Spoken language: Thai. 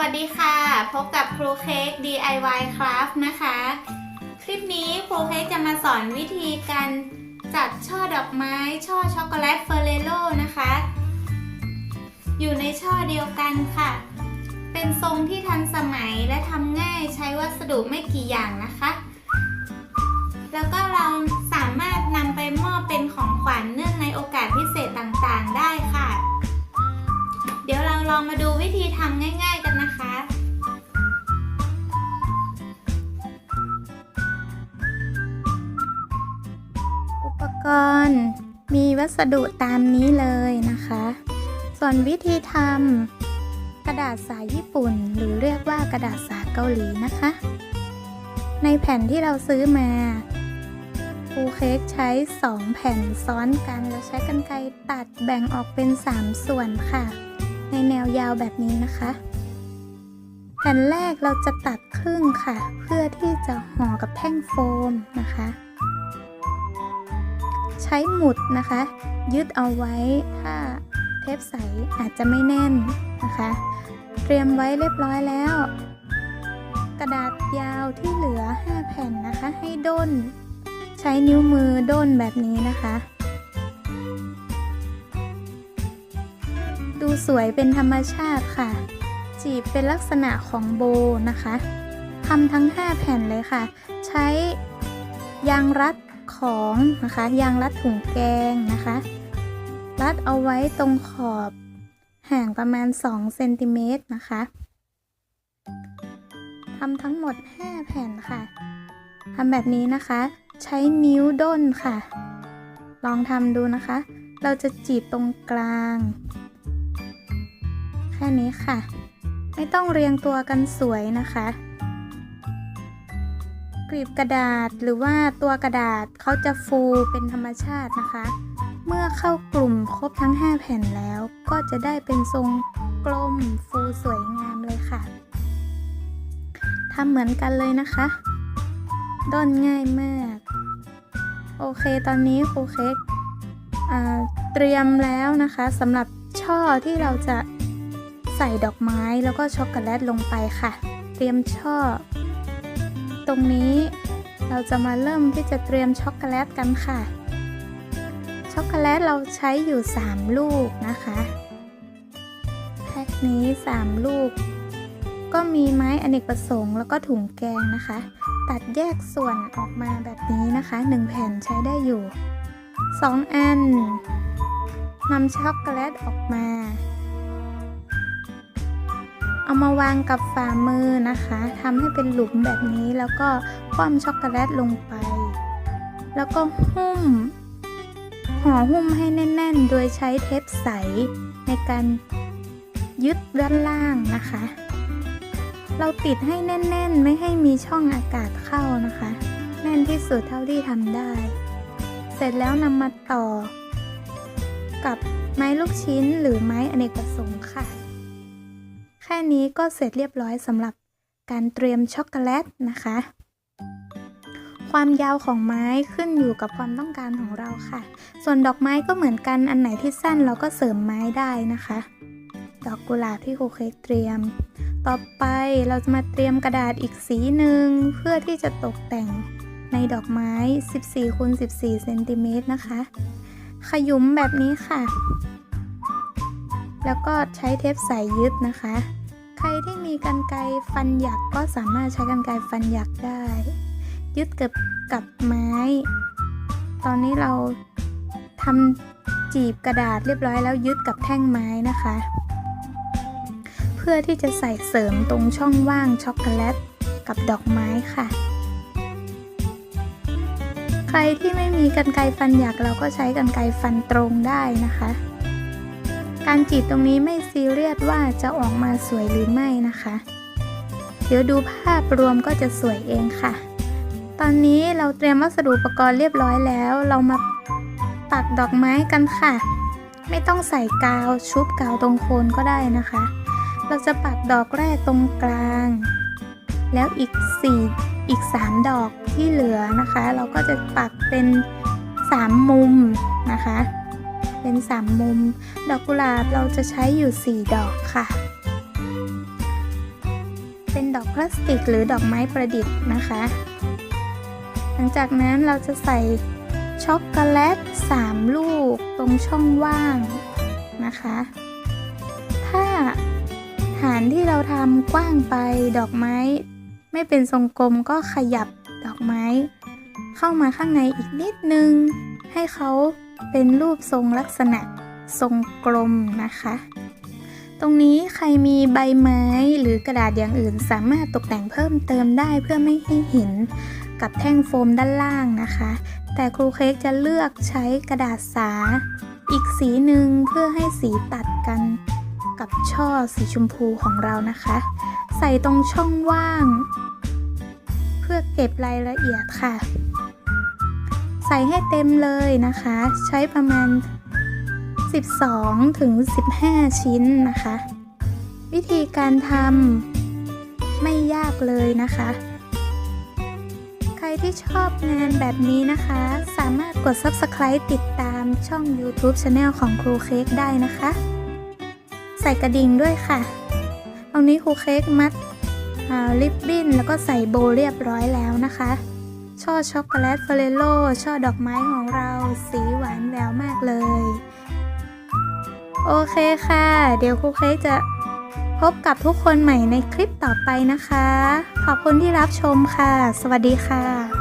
วัสดีค่ะ พบกับครูเค้ก DIY Craft นะคะ คลิปนี้ครูเค้กจะมาสอนวิธีการจัดช่อดอกไม้ช่อช็อกโกแลตเฟอร์เรโลนะคะ อยู่ในช่อเดียวกันค่ะ เป็นทรงที่ทันสมัยและทำง่ายใช้วัสดุไม่กี่อย่างนะคะ แล้วก็เราสามารถนำไปมอบเป็นของขวัญเนื่องในโอกาสพิเศษต่างๆได้ค่ะ เดี๋ยวเราลองมาดูวิธีทำง่ายๆ นะคะ อุปกรณ์มีวัสดุตามนี้เลยนะคะ ส่วนวิธีทำกระดาษสาญี่ปุ่น หรือเรียกว่ากระดาษสาเกาหลีนะคะ ในแผ่นที่เราซื้อมาครูเค้กใช้ 2 แผ่นซ้อนกัน แล้วใช้กรรไกรตัดแบ่งออกเป็น 3 ส่วนค่ะ ในแนวยาวแบบนี้นะคะ แผ่นแรกเราจะตัดครึ่งค่ะ เพื่อที่จะห่อกับแท่งโฟมนะคะ ใช้หมุดนะคะ ยึดเอาไว้ถ้าเทปใสอาจจะไม่แน่นนะคะ เตรียมไว้เรียบร้อยแล้ว กระดาษยาวที่เหลือ 5 แผ่นนะคะ ให้ด้น ใช้นิ้วมือด้นแบบนี้นะคะดูสวยเป็นธรรมชาติค่ะ จีบเป็นลักษณะของโบนะคะทำทั้ง 5 แผ่นเลยค่ะ ใช้ยางรัดของนะคะ ยางรัดถุงแกงนะคะ รัดเอาไว้ตรงขอบห่างประมาณ 2 เซนติเมตรนะคะทำทั้งหมด 5 แผ่นค่ะทำแบบนี้นะคะ ใช้นิ้วด้นค่ะ ลองทำดูนะคะ เราจะจีบตรงกลาง แค่นี้ค่ะ ไม่ต้องเรียงตัวกันสวยนะคะกลีบกระดาษหรือว่าตัวกระดาษเขาจะฟูเป็นธรรมชาตินะคะ เมื่อเข้ากลุ่มครบทั้ง 5 แผ่นแล้วก็จะได้เป็นทรงกลมฟูสวยงามเลยค่ะทำเหมือนกันเลยนะคะด้นง่ายมาก โอเคตอนนี้ครูเค้กเตรียมแล้วนะคะสำหรับช่อที่เราจะ ใส่ดอกไม้แล้วก็ช็อกโกแลตลงไปค่ะ เตรียมช่อ ตรงนี้เราจะมาเริ่มที่จะเตรียมช็อกโกแลตกันค่ะ ช็อกโกแลตเราใช้อยู่ 3 ลูกนะคะแพ็คนี้ 3 ลูก ก็มีไม้อเนกประสงค์แล้วก็ถุงแกงนะคะ ตัดแยกส่วนออกมาแบบนี้นะคะ 1 แผ่นใช้ได้อยู่ 2 อันนำช็อกโกแลตออกมา เอามาวางกับฝ่ามือนะคะทำให้เป็นหลุมแบบนี้แล้วก็คว่ำช็อกโกแลตลงไป แล้วก็หุ้มห่อหุ้มให้แน่น ๆ โดยใช้เทปใสในการยึดด้านล่างนะคะ เราติดให้แน่น ๆ ไม่ให้มีช่องอากาศเข้านะคะ แน่นที่สุดเท่าที่ทำได้ เสร็จแล้วนำมาต่อ กับไม้ลูกชิ้นหรือไม้อเนกประสงค์ค่ะ แค่นี้ก็เสร็จเรียบร้อยสำหรับการเตรียมช็อกโกแลตนะคะ ความยาวของไม้ขึ้นอยู่กับความต้องการของเราค่ะ ส่วนดอกไม้ก็เหมือนกันอันไหนที่สั้นเราก็เสริมไม้ได้นะคะ ดอกกุหลาบที่ครูเค้กเตรียม ต่อไปเราจะมาเตรียมกระดาษอีกสีหนึ่งเพื่อที่จะตกแต่งในดอกไม้ 14คูณ14เซนติเมตรนะคะ ขยุมแบบนี้ค่ะ แล้วก็ใช้เทปใสยึดนะคะ รที่มีกันไกฟันหยักก็สามารถใช้กันไกฟันหยักได้ ยึดกับกับไม้ ตอนนี้เราทำจีบกระดาษเรียบร้อยแล้วยึดกับแท่งไม้นะคะ เพื่อที่จะใส่เสริมตรงช่องว่างช็อกโกแลตกับดอกไม้ค่ะ ใครที่ไม่มีกันไกฟันหยักเราก็ใช้กันไกฟันตรงได้นะคะ การจีบตรงนี้ไม่ซีเรียสว่าจะออกมาสวยหรือไม่นะคะ เดี๋ยวดูภาพรวมก็จะสวยเองค่ะ ตอนนี้เราเตรียมวัสดุอุปกรณ์เรียบร้อยแล้ว เรามาปักดอกไม้กันค่ะ ไม่ต้องใส่กาวชุบกาวตรงโคนก็ได้นะคะ เราจะปักดอกแรกตรงกลาง แล้วอีก 4 อีก 3 ดอกที่เหลือนะคะ เราก็จะปักเป็น 3 มุมนะคะ เป็น 3 มุม ดอกกุหลาบเราจะใช้อยู่ 4 ดอกค่ะ เป็นดอกพลาสติกหรือดอกไม้ประดิษฐ์นะคะ หลังจากนั้นเราจะใส่ช็อกโกแลต 3 ลูกตรงช่องว่างนะคะ ถ้าฐานที่เราทำกว้างไปดอกไม้ ไม่เป็นทรงกลมก็ขยับดอกไม้ เข้ามาข้างในอีกนิดนึง ให้เขาเป็นรูปทรงลักษณะทรงกลมนะคะ ตรงนี้ใครมีใบไม้หรือกระดาษอย่างอื่น สามารถตกแต่งเพิ่มเติมได้เพื่อไม่ให้เห็นกับแท่งโฟมด้านล่างนะคะ แต่ครูเค้กจะเลือกใช้กระดาษสา อีกสีหนึ่งเพื่อให้สีตัดกันกับช่อสีชมพูของเรานะคะ ใส่ตรงช่องว่าง เพื่อเก็บรายละเอียดค่ะ ใส่ให้เต็มเลยนะคะ ใช้ประมาณ 12ถึง15 ชิ้นนะคะ วิธีการทำไม่ยากเลยนะคะ ใครที่ชอบงานแบบนี้นะคะ สามารถกด Subscribe ติดตามช่อง YouTube Channel ของครูเค้กได้นะคะ ใส่กระดิ่งด้วยค่ะตรงนี้ครูเค้กมัดลิปบิ้นแล้วก็ใส่โบเรียบร้อยแล้วนะคะ ช่อช็อกโกแลตเฟรโลช่อดอกไม้ของเราสีหวานแววมากเลย โอเคค่ะ เดี๋ยวครูเค้กจะพบกับทุกคนใหม่ในคลิปต่อไปนะคะ ขอบคุณที่รับชมค่ะ สวัสดีค่ะ